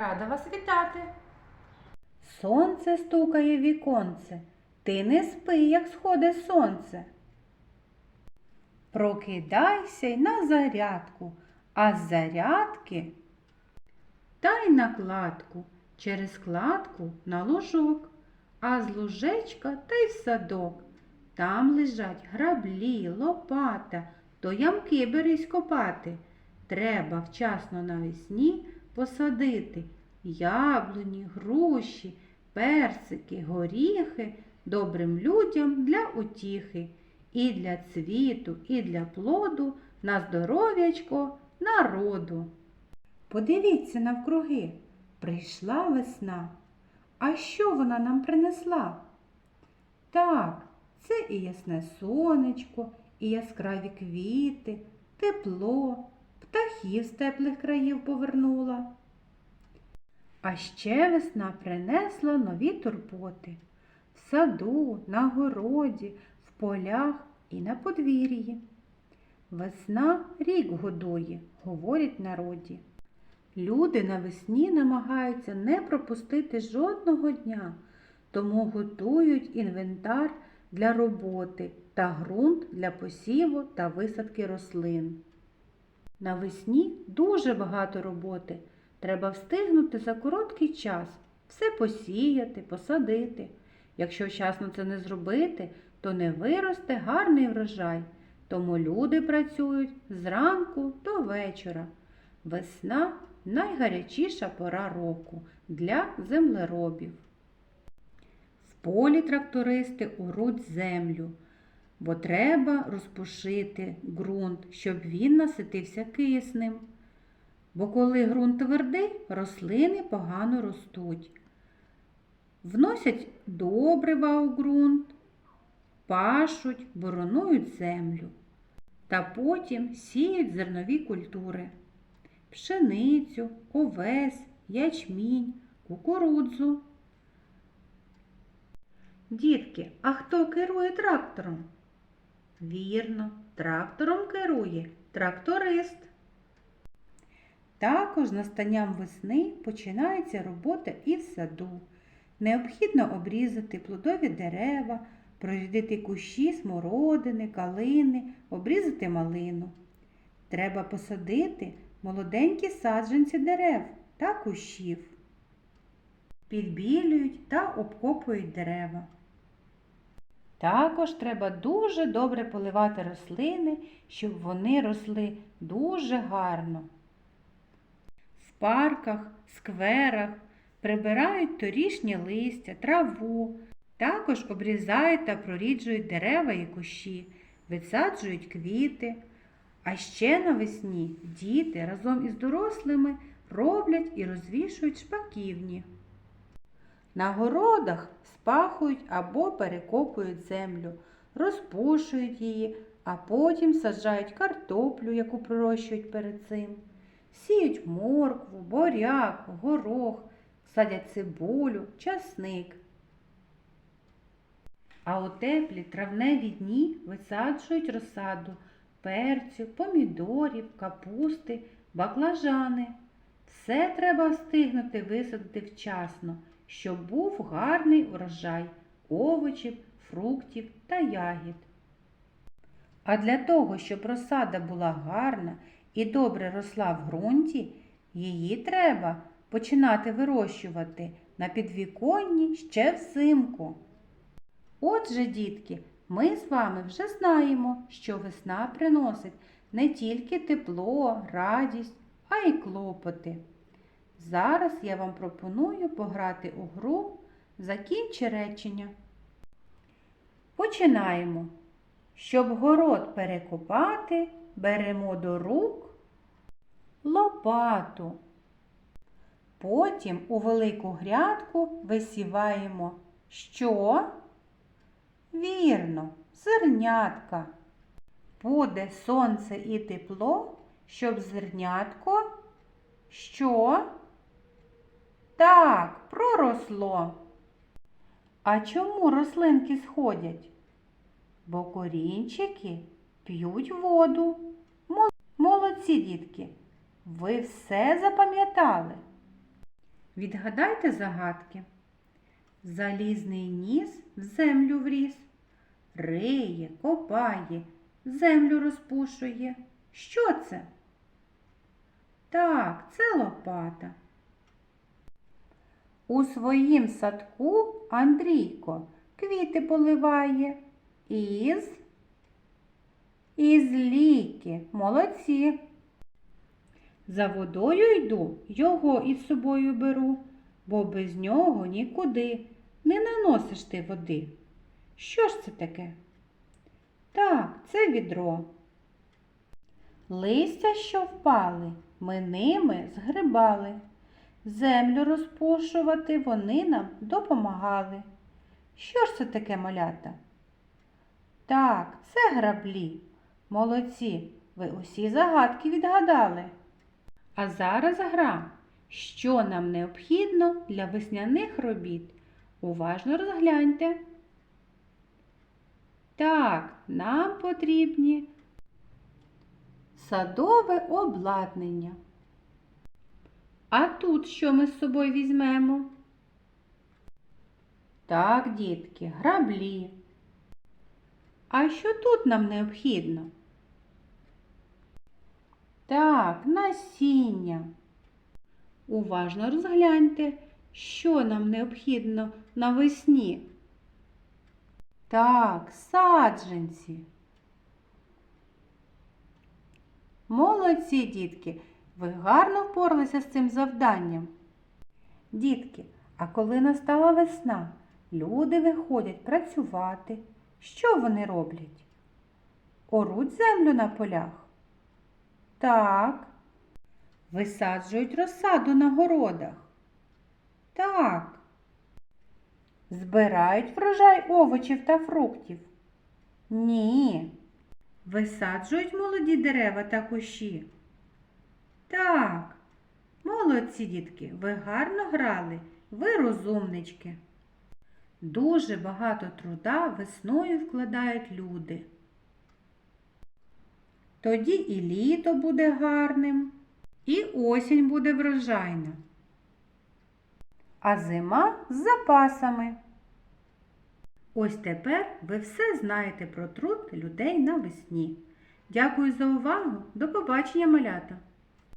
Рада вас вітати. Сонце стукає віконце, ти не спи, як сходить сонце. Прокидайся й на зарядку, а з зарядки та й на кладку, через кладку на лужок, а з лужечка та й в садок. Там лежать граблі, лопата, то ямки берись копати. Треба вчасно навесні посадити яблуні, груші, персики, горіхи добрим людям для утіхи, і для цвіту, і для плоду, на здоров'ячко народу. Подивіться навкруги, прийшла весна. А що вона нам принесла? Так, це і ясне сонечко, і яскраві квіти, тепло, птахів з теплих країв повернула. А ще весна принесла нові турботи в саду, на городі, в полях і на подвір'ї. Весна рік годує, говорять народі. Люди навесні намагаються не пропустити жодного дня, тому готують інвентар для роботи та ґрунт для посіву та висадки рослин. Навесні дуже багато роботи. Треба встигнути за короткий час все посіяти, посадити. Якщо вчасно це не зробити, то не виросте гарний врожай. Тому люди працюють зранку до вечора. Весна найгарячіша пора року для землеробів. В полі трактористи уруть землю, бо треба розпушити ґрунт, щоб він наситився киснем. Бо коли ґрунт твердий, рослини погано ростуть. Вносять добрива у ґрунт, пашуть, боронують землю. Та потім сіють зернові культури пшеницю, овес, ячмінь, кукурудзу. Дітки, а хто керує трактором? Вірно, трактором керує тракторист. Також настанням весни починається робота і в саду. Необхідно обрізати плодові дерева, прорядити кущі смородини, калини, обрізати малину. Треба посадити молоденькі саджанці дерев та кущів. Підбілюють та обкопують дерева. Також треба дуже добре поливати рослини, щоб вони росли дуже гарно. В парках, скверах прибирають торішнє листя, траву, також обрізають та проріджують дерева і кущі, висаджують квіти. А ще навесні діти разом із дорослими роблять і розвішують шпаківні. На городах спахують або перекопують землю, розпушують її, а потім саджають картоплю, яку пророщують перед цим. Сіють моркву, боряк, горох, садять цибулю, часник. А у теплі травневі дні висаджують розсаду перцю, помідорів, капусти, баклажани. Все треба встигнути висадити вчасно, щоб був гарний урожай овочів, фруктів та ягід. А для того, щоб розсада була гарна і добре росла в ґрунті, її треба починати вирощувати на підвіконні ще взимку. Отже, дітки, ми з вами вже знаємо, що весна приносить не тільки тепло, радість, а й клопоти. Зараз я вам пропоную пограти у гру Закінчи речення. Починаємо. Щоб город перекопати, беремо до рук лопату. Потім у велику грядку висіваємо що? Вірно, зернятка. Буде сонце і тепло, щоб зернятко що? Так, проросло. А чому рослинки сходять? Бо корінчики п'ють воду. Молодці, дітки, ви все запам'ятали. Відгадайте загадки. Залізний ніс в землю вріс, риє, копає, землю розпушує. Що це? Так, це лопата. У своїм садку Андрійко квіти поливає із із ліки. Молодці. За водою йду, його із собою беру, бо без нього нікуди не наносиш ти води. Що ж це таке? Так, це відро. Листя, що впали, ми ними згрибали. Землю розпушувати вони нам допомагали. Що ж це таке малята? Так, це граблі. Молодці, ви усі загадки відгадали. А зараз гра. Що нам необхідно для весняних робіт? Уважно розгляньте. Так, нам потрібні садове обладнання. А тут що ми з собою візьмемо? Так, дітки, граблі. А що тут нам необхідно? Так, насіння. Уважно розгляньте, що нам необхідно навесні. Так, саджанці. Молодці, дітки, ви гарно впоралися з цим завданням. Дітки, а коли настала весна, люди виходять працювати. Що вони роблять? Оруть землю на полях? Так. Висаджують розсаду на городах? Так. Збирають врожай овочів та фруктів? Ні. Висаджують молоді дерева та кущі? Так. Молодці, дітки, ви гарно грали, ви розумнички. Дуже багато труда весною вкладають люди. Тоді і літо буде гарним, і осінь буде врожайна, а зима з запасами. Ось тепер ви все знаєте про труд людей навесні. Дякую за увагу. До побачення, малята!